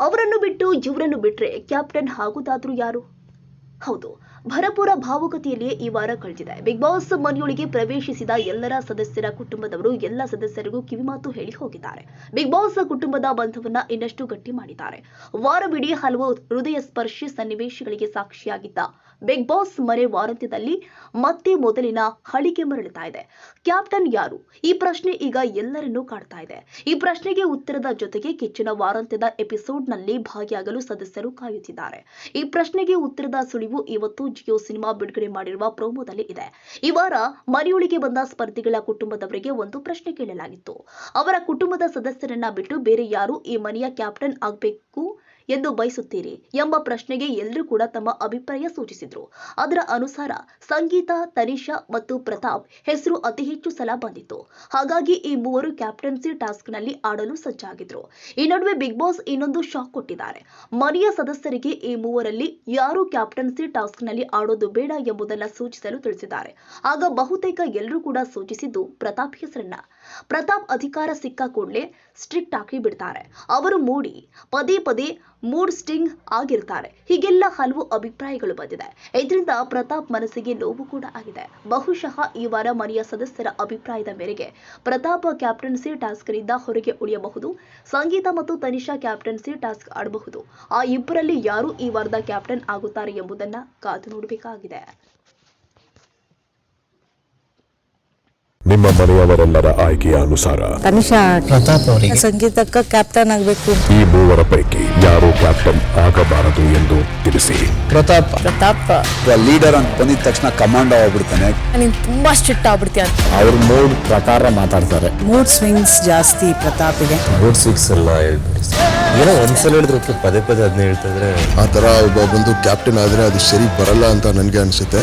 ಅವರನ್ನು ಬಿಟ್ಟು ಇವರನ್ನು ಬಿಟ್ರೆ ಕ್ಯಾಪ್ಟನ್ ಆಗುದಾದ್ರೂ ಯಾರು? ಹೌದು. ಭರಪೂರ ಭಾವುಕತೆಯಲ್ಲಿಯೇ ಈ ವಾರ ಕಳೆದಿದೆ. ಬಿಗ್ ಬಾಸ್ ಮನೆಯೊಳಗೆ ಪ್ರವೇಶಿಸಿದ ಎಲ್ಲರ ಸದಸ್ಯರ ಕುಟುಂಬದವರು ಎಲ್ಲ ಸದಸ್ಯರಿಗೂ ಕಿವಿಮಾತು ಹೇಳಿ ಹೋಗಿದ್ದಾರೆ. ಬಿಗ್ ಬಾಸ್ ಕುಟುಂಬದ ಬಂಧವನ್ನ ಇನ್ನಷ್ಟು ಗಟ್ಟಿ ಮಾಡಿದ್ದಾರೆ. ವಾರವಿಡೀ ಹಲವು ಹೃದಯ ಸ್ಪರ್ಶಿ ಸನ್ನಿವೇಶಗಳಿಗೆ ಸಾಕ್ಷಿಯಾಗಿದ್ದ ಬಿಗ್ ಬಾಸ್ ಮನೆ ವಾರಾಂತ್ಯದಲ್ಲಿ ಮತ್ತೆ ಮೊದಲಿನ ಹಳಿಗೆ ಮರಳುತ್ತಾ ಇದೆ. ಕ್ಯಾಪ್ಟನ್ ಯಾರು? ಈ ಪ್ರಶ್ನೆ ಈಗ ಎಲ್ಲರನ್ನೂ ಕಾಡ್ತಾ ಇದೆ. ಈ ಪ್ರಶ್ನೆಗೆ ಉತ್ತರದ ಜೊತೆಗೆ ಕಿಚ್ಚನ ವಾರಾಂತ್ಯದ ಎಪಿಸೋಡ್ನಲ್ಲಿ ಭಾಗಿಯಾಗಲು ಸದಸ್ಯರು ಕಾಯುತ್ತಿದ್ದಾರೆ. ಈ ಪ್ರಶ್ನೆಗೆ ಉತ್ತರದ ಇವತ್ತು ಜಿಯೋ ಸಿನಿಮಾ ಬಿಡುಗಡೆ ಮಾಡಿರುವ ಪ್ರೋಮೋದಲ್ಲಿ ಇದೆ. ಈ ವಾರ ಮನೆಯೊಳಗೆ ಬಂದ ಸ್ಪರ್ಧಿಗಳ ಕುಟುಂಬದವರಿಗೆ ಒಂದು ಪ್ರಶ್ನೆ ಕೇಳಲಾಗಿತ್ತು. ಅವರ ಕುಟುಂಬದ ಸದಸ್ಯರನ್ನ ಬಿಟ್ಟು ಬೇರೆ ಯಾರು ಈ ಮನೆಯ ಕ್ಯಾಪ್ಟನ್ ಆಗಬೇಕು ಎಂದು ಬಯಸುತ್ತೀರಿ ಎಂಬ ಪ್ರಶ್ನೆಗೆ ಎಲ್ಲರೂ ಕೂಡ ತಮ್ಮ ಅಭಿಪ್ರಾಯ ಸೂಚಿಸಿದ್ರು. ಅದರ ಅನುಸಾರ ಸಂಗೀತ, ತನಿಷಾ ಮತ್ತು ಪ್ರತಾಪ್ ಹೆಸರು ಅತಿ ಹೆಚ್ಚು ಸಲ ಬಂದಿತ್ತು. ಹಾಗಾಗಿ ಈ ಮೂವರು ಕ್ಯಾಪ್ಟನ್ಸಿ ಟಾಸ್ಕ್ನಲ್ಲಿ ಆಡಲು ಸಜ್ಜಾಗಿದ್ರು. ಈ ನಡುವೆ ಬಿಗ್ ಬಾಸ್ ಇನ್ನೊಂದು ಶಾಕ್ ಕೊಟ್ಟಿದ್ದಾರೆ. ಮನೆಯ ಸದಸ್ಯರಿಗೆ ಈ ಮೂವರಲ್ಲಿ ಯಾರು ಕ್ಯಾಪ್ಟನ್ಸಿ ಟಾಸ್ಕ್ನಲ್ಲಿ ಆಡೋದು ಬೇಡ ಎಂಬುದನ್ನ ಸೂಚಿಸಲು ತಿಳಿಸಿದ್ದಾರೆ. ಆಗ ಬಹುತೇಕ ಎಲ್ಲರೂ ಕೂಡ ಸೂಚಿಸಿದ್ದು ಪ್ರತಾಪ್ ಹೆಸರನ್ನ. ಪ್ರತಾಪ್ ಅಧಿಕಾರ ಸಿಕ್ಕ ಕೂಡಲೇ ಸ್ಟ್ರಿಕ್ಟ್ ಆಗಿ ಬಿಡ್ತಾರೆ. ಅವರು ಮೂಡಿ, ಪದೇ ಪದೇ ಮೂಡ್ ಸ್ಟಿಂಗ್ ಆಗಿರ್ತಾರೆ. ಹೀಗೆಲ್ಲ ಹಲವು ಅಭಿಪ್ರಾಯಗಳು ಬಂದಿದೆ. ಇದರಿಂದ ಪ್ರತಾಪ್ ಮನಸ್ಸಿಗೆ ನೋವು ಕೂಡ ಆಗಿದೆ. ಬಹುಶಃ ಈ ವಾರ ಮನೆಯ ಸದಸ್ಯರ ಅಭಿಪ್ರಾಯದ ಮೇರೆಗೆ ಪ್ರತಾಪ್ ಕ್ಯಾಪ್ಟನ್ಸಿ ಟಾಸ್ಕ್ನಿಂದ ಹೊರಗೆ ಉಳಿಯಬಹುದು. ಸಂಗೀತ ಮತ್ತು ತನಿಷಾ ಕ್ಯಾಪ್ಟನ್ಸಿ ಟಾಸ್ಕ್ ಆಡಬಹುದು. ಆ ಇಬ್ಬರಲ್ಲಿ ಯಾರು ಈ ವಾರದ ಕ್ಯಾಪ್ಟನ್ ಆಗುತ್ತಾರೆ ಎಂಬುದನ್ನ ಕಾದು ನೋಡಬೇಕಾಗಿದೆ. ನಿಮ್ಮ ಮನೆಯವರೆಲ್ಲರ ಆಯ್ಕೆಯ ಅನುಸಾರ. ತನಿಷಾ ಪ್ರತಾಪ್ ಅವರಿಗೆ. ಸಂಗೀತಕ್ಕ ಕ್ಯಾಪ್ಟನ್ ಆಗಬೇಕು. ಈ ಮೂವರ ಪೈಕಿ ಯಾರು ಕ್ಯಾಪ್ಟನ್ ಆಗಬಾರದು ಎಂದು ತಿಳಿಸಿ. ಪ್ರತಾಪ್. ಪ್ರತಾಪ್. ಲೀಡರ್ ಅಂತ ಬಂದಿದ ತಕ್ಷಣ ಕಮಾಂಡ್ ಆಗ್ಬಿಡ್ತಾನೆ. ನೀನ್ ತುಂಬಾ ಸ್ಟ್ರಿಕ್ಟ್ ಆಗ್ಬಿಡ್ತೀಯ ಅಂತ. ಅವ್ರ ಮೂಡ್ ಪ್ರಕಾರ ಮಾತಾಡ್ತಾರೆ. ಮೂಡ್ ಸ್ವಿಂಗ್ಸ್ ಜಾಸ್ತಿ ಪ್ರತಾಪಿಗೆ. ಮೂಡ್ ಸಿಕ್ಸ್ ಎಲ್ಲ ಹೇಳ್ಬಿಡಿ ಏನೋ ಒಂದ್ಸಲ ಹೇಳಿದ್ರೆ ಪದೇ ಪದೇ ಅದನ್ನ ಹೇಳ್ತಾ ಇದ್ರೆ. ಆ ತರ ಒಬ್ಬ ಬಂದು ಕ್ಯಾಪ್ಟನ್ ಆದ್ರೆ ಅದು ಸರಿ ಬರಲ್ಲ ಅಂತ ನನಗೆ ಅನಿಸುತ್ತೆ.